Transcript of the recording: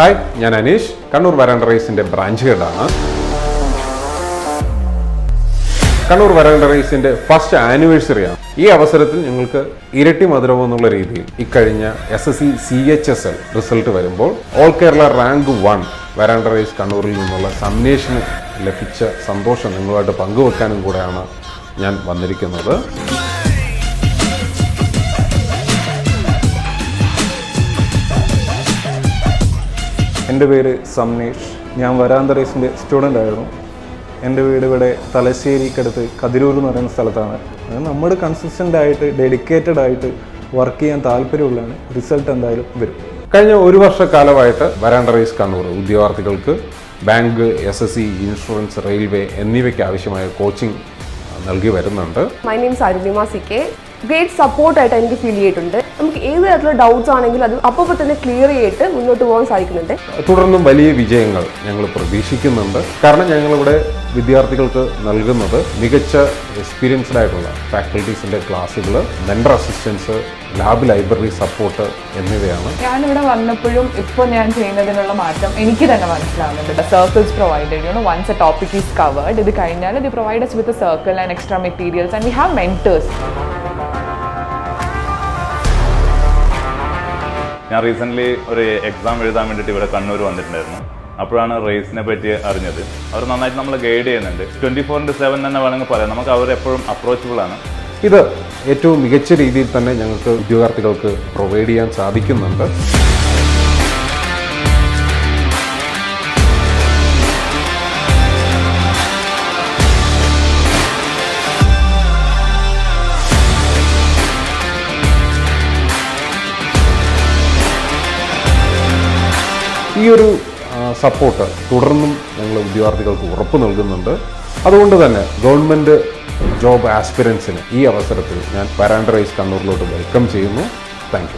Hi ഞാൻ Aneesh. Kannur Veranda റൈസിന്റെ branch ഹെഡാണ് കണ്ണൂർ വരാണ്ട റൈസിന്റെ ഫസ്റ്റ് ആനിവേഴ്സറി ആണ് ഈ അവസരത്തിൽ ഞങ്ങൾക്ക് ഇരട്ടി മധുരവും എന്നുള്ള രീതിയിൽ ഇക്കഴിഞ്ഞ S S C C H S L result വരുമ്പോൾ all Kerala rank one Veranda Race കണ്ണൂരിൽ നിന്നുള്ള സംനേഷന് ലഭിച്ച സന്തോഷം നിങ്ങളുമായിട്ട് പങ്കുവെക്കാനും കൂടെയാണ് ഞാൻ വന്നിരിക്കുന്നത്. എന്റെ പേര് സംനേഷ് ഞാൻ വരാന്തറേസിന്റെ സ്റ്റുഡന്റ് ആയിരുന്നു. എന്റെ വീട് ഇവിടെ തലശ്ശേരിക്കടുത്ത് കതിരൂർ എന്ന് പറയുന്ന സ്ഥലത്താണ്. അത് നമ്മൾ കൺസിസ്റ്റന്റ് ആയിട്ട് ഡെഡിക്കേറ്റഡ് ആയിട്ട് വർക്ക് ചെയ്യാൻ താല്പര്യമുള്ളതാണ്. റിസൾട്ട് എന്തായാലും വരും. കഴിഞ്ഞ ഒരു വർഷക്കാലമായിട്ട് വരാന്തറേസ് കണ്ണൂർ ഉദ്യോഗാർത്ഥികൾക്ക് bank S S C insurance railway എന്നിവയ്ക്ക് ആവശ്യമായ കോച്ചിങ് നൽകി വരുന്നുണ്ട്. My name's Arunima C K great സപ്പോർട്ടായിട്ട് എനിക്ക് ഫീൽ ചെയ്തിട്ടുണ്ട്. നമുക്ക് ഏത് തരത്തിലുള്ള ഡൗട്ട്സ് ആണെങ്കിലും അത് അപ്പോൾ തന്നെ ക്ലിയർ ചെയ്തിട്ട് മുന്നോട്ട് പോകാൻ സാധിക്കുന്നുണ്ട്. തുടർന്നും വലിയ വിജയങ്ങൾ ഞങ്ങൾ പ്രതീക്ഷിക്കുന്നുണ്ട്. കാരണം ഞങ്ങളിവിടെ വിദ്യാർത്ഥികൾക്ക് നൽകുന്നത് മികച്ച എക്സ്പീരിയൻസ്ഡ് ആയിട്ടുള്ള ഫാക്കൽറ്റീസിന്റെ ക്ലാസ്സുകൾ mentor assistance lab library support എന്നിവയാണ്. ഞാനിവിടെ വന്നപ്പോഴും ഇപ്പോൾ ഞാൻ ചെയ്യുന്നതിനുള്ള മാറ്റം എനിക്ക് തന്നെ മനസ്സിലാവുന്നുണ്ട് circles provided you know once a topic is covered ഇത് കഴിഞ്ഞാൽ ഇത് provide with circle and extra materials and we have mentors ഞാൻ റീസെന്റ്ലി ഒരു എക്സാം എഴുതാൻ വേണ്ടിയിട്ട് ഇവിടെ കണ്ണൂർ വന്നിട്ടുണ്ടായിരുന്നു. അപ്പോഴാണ് റേസിനെ പറ്റി അറിഞ്ഞത്. അവർ നന്നായിട്ട് നമ്മൾ ഗൈഡ് ചെയ്യുന്നുണ്ട്. ട്വന്റി ഫോർ ഇന്റു സെവൻ തന്നെ വേണമെങ്കിൽ പറയാം. നമുക്ക് അവർ എപ്പോഴും അപ്രോച്ചബിൾ ആണ്. ഇത് ഏറ്റവും മികച്ച രീതിയിൽ തന്നെ ഞങ്ങൾക്ക് ഉദ്യോഗാർത്ഥികൾക്ക് പ്രൊവൈഡ് ചെയ്യാൻ സാധിക്കുന്നുണ്ട്. ഈ ഒരു സപ്പോർട്ട് തുടർന്നും ഞങ്ങൾ ഉദ്യോഗാർത്ഥികൾക്ക് ഉറപ്പ് നൽകുന്നുണ്ട്. അതുകൊണ്ട് തന്നെ ഗവൺമെന്റ് ജോബ് ആസ്പിരൻസിന് ഈ അവസരത്തിൽ ഞാൻ പാരാൻഡറൈസ് കണ്ണൂരിലോട്ട് വെൽക്കം ചെയ്യുന്നു. താങ്ക്